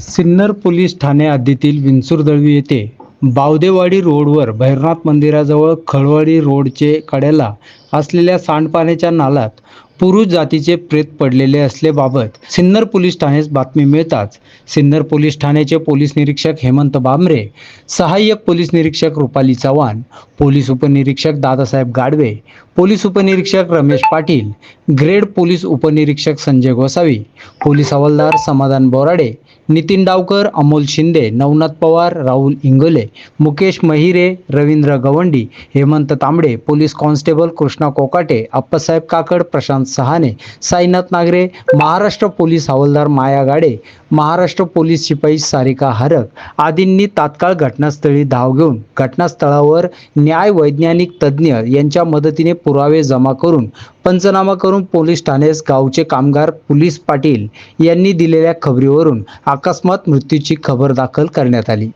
Sinnar police Thane हद्दीतील विंचुरदळवी येथे बावदेवाडी रोडवर भैरनाथ मंदिराजवळ खळवाडी रोडचे कड्याला असलेल्या सांडपाण्याच्या नालात पुरुष जातीचे प्रेत पडलेले असल्याबाबत सिन्नर पोलीस ठाण्यास बातमी मिळताच सिन्नर पोलीस ठाण्याचे पोलीस निरीक्षक हेमंत बांबरे सहाय्यक पोलीस निरीक्षक रुपाली चव्हाण पोलीस उपनिरीक्षक दादासाहेब गाडवे पोलीस उपनिरीक्षक रमेश पाटील ग्रेड पोलीस उपनिरीक्षक संजय गोसावी पोलीस हवालदार समाधान Borade Nitin Dawkar Amol Shinde Navnath Pawar Rahul Ingole Mukesh Mahire Ravindra Gawandi Hemant Tambade police constable Krishna Kokate Appasaheb Kakad Prashant Sahane Sainath Nagare Maharashtra police हवालदार माया गाडे महाराष्ट्र पोलीस शिपाई सारिका हरक आदींनी तात्काळ घटनास्थळी धाव घेऊन घटनास्थळावर न्याय वैज्ञानिक तज्ज्ञ यांच्या मदतीने पुरावे जमा करून पंचनामा करून पोलीस ठाण्यास गावचे कामगार पोलीस पाटील यांनी दिलेल्या खबरीवरून अकस्मात मृत्यूची खबर दाखल करण्यात आली.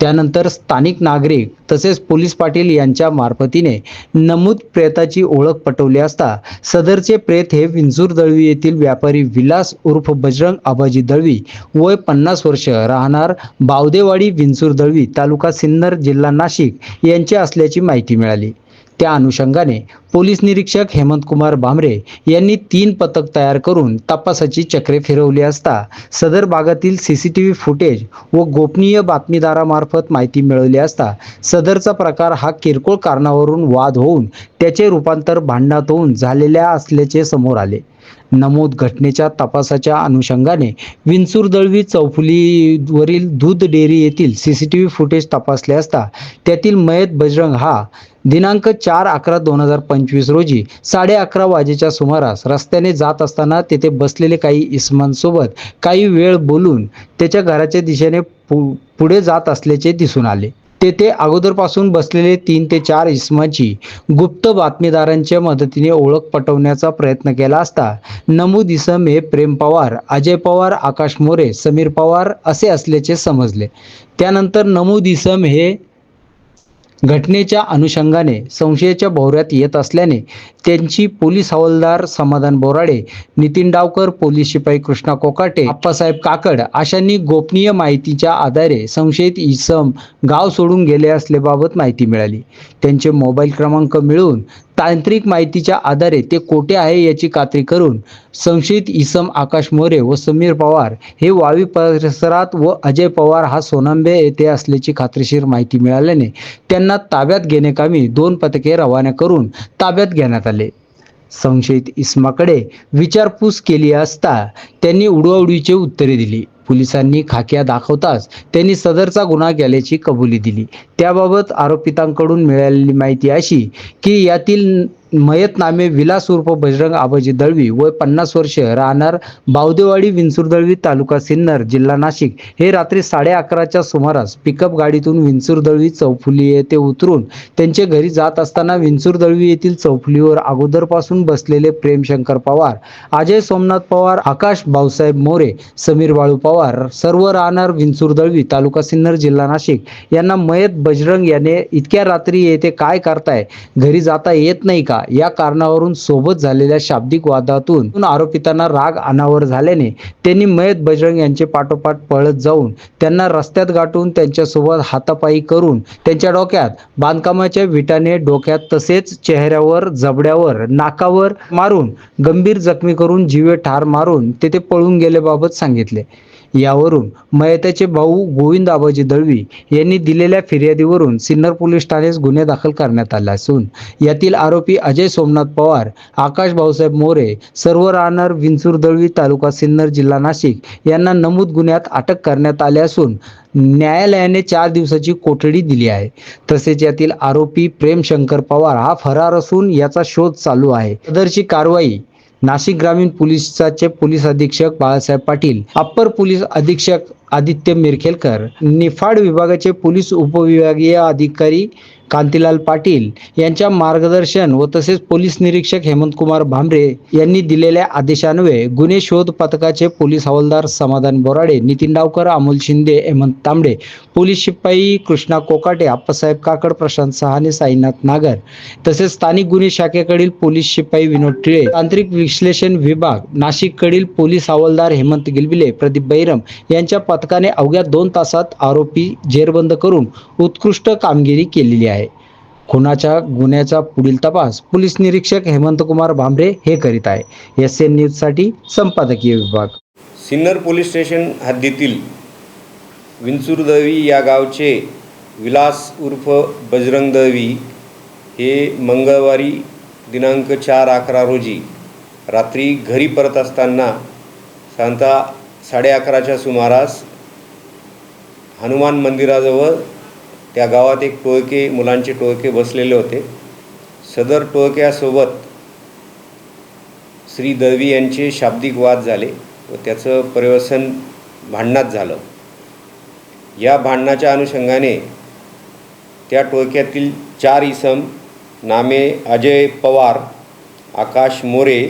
त्यानंतर स्थानिक नागरिक तसेच पोलीस पाटील यांच्या मार्फतीने नमूद प्रेताची ओळख पटवली असता सदरचे प्रेत हे विंजूर दळवी येथील व्यापारी विलास उर्फ बजरंग आबाजी दळवी वय पन्नास वर्ष राहणार बावदेवाडी विंजूर दळवी तालुका सिन्नर जिल्हा नाशिक यांचे असल्याची माहिती मिळाली. त्या अनुषंगाने पोलीस निरीक्षक हेमंत कुमार भामरे यांनी तीन पथक तयार करून तपासाची चक्रे फिरवली असता सदर भागातील सीसीटीव्ही फुटेज व गोपनीय बातमीदारामार्फत माहिती मिळवली असता सदरचा प्रकार हा किरकोळ कारणावरून वाद होऊन त्याचे रूपांतर भांडणात होऊन झालेल्या असल्याचे समोर आले. नमूद घटनेच्या तपासाच्या अनुषंगाने विंचूर दळवी चौफुलीवरील दूध डेअरी येथील सीसीटीव्ही फुटेज तपासले असता त्यातील मयत बजरंग हा दिनांक चार अकरा दोन हजार पंचवीस रोजी साडे अकरा वाजेच्या सुमारास रस्त्याने जात असताना तेथे बसलेले काही इसमांसोबत काही वेळ बोलून त्याच्या घराच्या दिशेने पु पुढे जात असल्याचे दिसून आले. तेथे अगोदरपासून बसलेले तीन ते चार इसमाची गुप्त बातमीदारांच्या मदतीने ओळख पटवण्याचा प्रयत्न केला असता नमूद इसम हे प्रेम पवार अजय पवार आकाश मोरे समीर पवार असे असल्याचे समजले. त्यानंतर नमूद इसम हे घटनेच्या अनुषंगाने संशयाच्या भोवऱ्यात येत असल्याने त्यांची पोलीस हवालदार समाधान बोराडे नितीन डावकर पोलीस शिपाई कृष्णा कोकाटे आप्पासाहेब काकड अशांनी गोपनीय माहितीच्या आधारे संशयित इसम गाव सोडून गेले असल्याबाबत माहिती मिळाली. त्यांचे मोबाईल क्रमांक मिळवून तांत्रिक माहितीच्या आधारे ते कोठे आहे याची खात्री करून संशयित इसम आकाश मोरे व समीर पवार हे वावी परिसरात व अजय पवार हा सोनांबे येथे असल्याची खात्रीशीर माहिती मिळाल्याने त्यांना ताब्यात घेण्याकामी दोन पथके रवाना करून ताब्यात घेण्यात आले. संशयित इस्माकडे विचारपूस केली असता त्यांनी उडवाउडीचे उत्तरे दिली. पोलिसांनी खाक्या दाखवताच त्यांनी सदरचा गुन्हा केल्याची कबुली दिली. त्याबाबत आरोपितांकडून मिळालेली माहिती अशी की यातील मयत नामे विलास उर्फ बजरंग आबाजी दळवी वय पन्नास वर्ष राहणार बावदेवाडी विंचूर दळवी तालुका सिन्नर जिल्हा नाशिक. हे रात्री साडे अकराच्या सुमारास पिकअप गाडीतून विंचूर दळवी चौफुली येथे उतरून त्यांचे घरी जात असताना विंचूर दळवी येथील चौफुलीवर अगोदरपासून बसलेले प्रेमशंकर पवार अजय सोमनाथ पवार आकाश भाऊसाहेब मोरे समीर बाळू पवार सर्व राहणार विंचूर दळवी तालुका सिन्नर जिल्हा नाशिक. यांना मयत बजरंग याने इतक्या रात्री येथे काय करताय? घरी जाता येत नाही का? या कारणावरून सोबत झालेल्या शाब्दिक वादातून आरोपितांना राग अनावर झाल्याने त्यांनी मयत बजरंग यांचे पाठोपाठ पळत जाऊन त्यांना रस्त्यात गाठून त्यांच्यासोबत हातापायी करून त्यांच्या डोक्यात बांधकामाच्या विटाने डोक्यात तसेच चेहऱ्यावर जबड्यावर नाकावर मारून गंभीर जखमी करून जीवे ठार मारून तेथे पळून गेल्याबाबत सांगितले. यावरून मयताचे भाऊ गोविंद आबाजी दळवी यांनी दिलेल्या फिर्यादीवरून सिन्नर पोलीस ठाण्यास गुन्हे दाखल करण्यात आले असून यातील आरोपी अजय सोमनाथ पवार आकाश भाऊसाहेब मोरे सर्व राहणार विंचूर दळवी तालुका सिन्नर जिल्हा नाशिक यांना नमूद गुन्ह्यात अटक करण्यात आले असून न्यायालयाने चार दिवसाची कोठडी दिली आहे. तसेच यातील आरोपी प्रेम शंकर पवार हा फरार असून याचा शोध चालू आहे. सदरची कारवाई नाशिक ग्रामीण पोलिसाचे पोलीस अधीक्षक बाळासाहेब पाटील अप्पर पोलीस अधीक्षक आदित्य मिरखेलकर निफाड विभागाचे पोलीस उपविभागीय अधिकारी कांतीलाल पाटील यांच्या मार्गदर्शन व तसेच पोलीस निरीक्षक हेमंतकुमार भांबरे यांनी दिलेल्या आदेशान्वये गुन्हे शोध पथकाचे पोलीस हवालदार समाधान बोराडे नितीन डावकर अमोल शिंदे हेमंत तांबडे पोलीस शिपाई कृष्णा कोकाटे आप्पासाहेब काकड प्रशांत सहाने साईनाथ नागर तसेच स्थानिक गुन्हे शाखेकडील पोलीस शिपाई विनोद टिळे तांत्रिक विश्लेषण विभाग नाशिककडील पोलीस हवालदार हेमंत गिलबिले प्रदीप बैरम यांच्या पथकाने अवघ्या दोन तासात आरोपी जेरबंद करून उत्कृष्ट कामगिरी केलेली आहे. खुनाच्या गुन्ह्याचा पुढील तपास पोलीस निरीक्षक हेमंतकुमार भांबरे हे करीत आहे. एस एन न्यूजसाठी संपादकीय विभाग. सिन्नर पोलीस स्टेशन हद्दीतील विंचूरदवी या गावचे विलास उर्फ बजरंग दवी हे मंगळवारी दिनांक चार अकरा रोजी रात्री घरी परत असताना साधारणतः साडे अकराच्या सुमारास हनुमान मंदिराजवळ त्या गावात एक टोळके मुलांचे टोळके बसलेले होते. सदर टोळक्यासोबत श्री दळवी यांचे शाब्दिक वाद झाले व त्याचं पर्यवसन भांडणात झालं. या भांडणाच्या अनुषंगाने त्या टोळक्यातील चार इसम नामे अजय पवार आकाश मोरे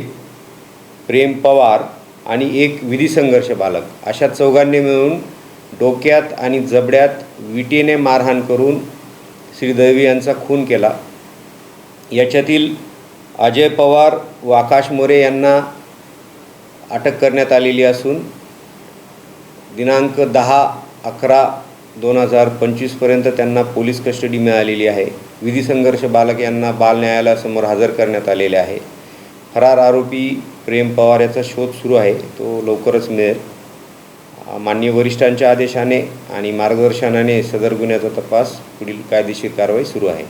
प्रेम पवार आणि एक विधी संघर्ष बालक अशा चौघांनी मिळून डोक्यात आणि जबड्यात विटेने मारहाण करून श्रीदैवी यांचा खून केला. याच्यातील अजय पवार व आकाश मोरे यांना अटक करण्यात आलेली असून दिनांक दहा अकरा दोन हजार पंचवीसपर्यंत त्यांना पोलीस कस्टडी मिळालेली आहे. विधी संघर्ष बालक यांना बाल न्यायालयासमोर हजर करण्यात आलेले आहे. फरार आरोपी प्रेम पवार याचा शोध सुरू आहे. तो लवकरच मिळेल. मान्य वरिष्ठांच्या आदेशाने आणि मार्गदर्शनाने सदर गुन्ह्याचा तपास पुढील कायदेशीर कारवाई सुरू आहे.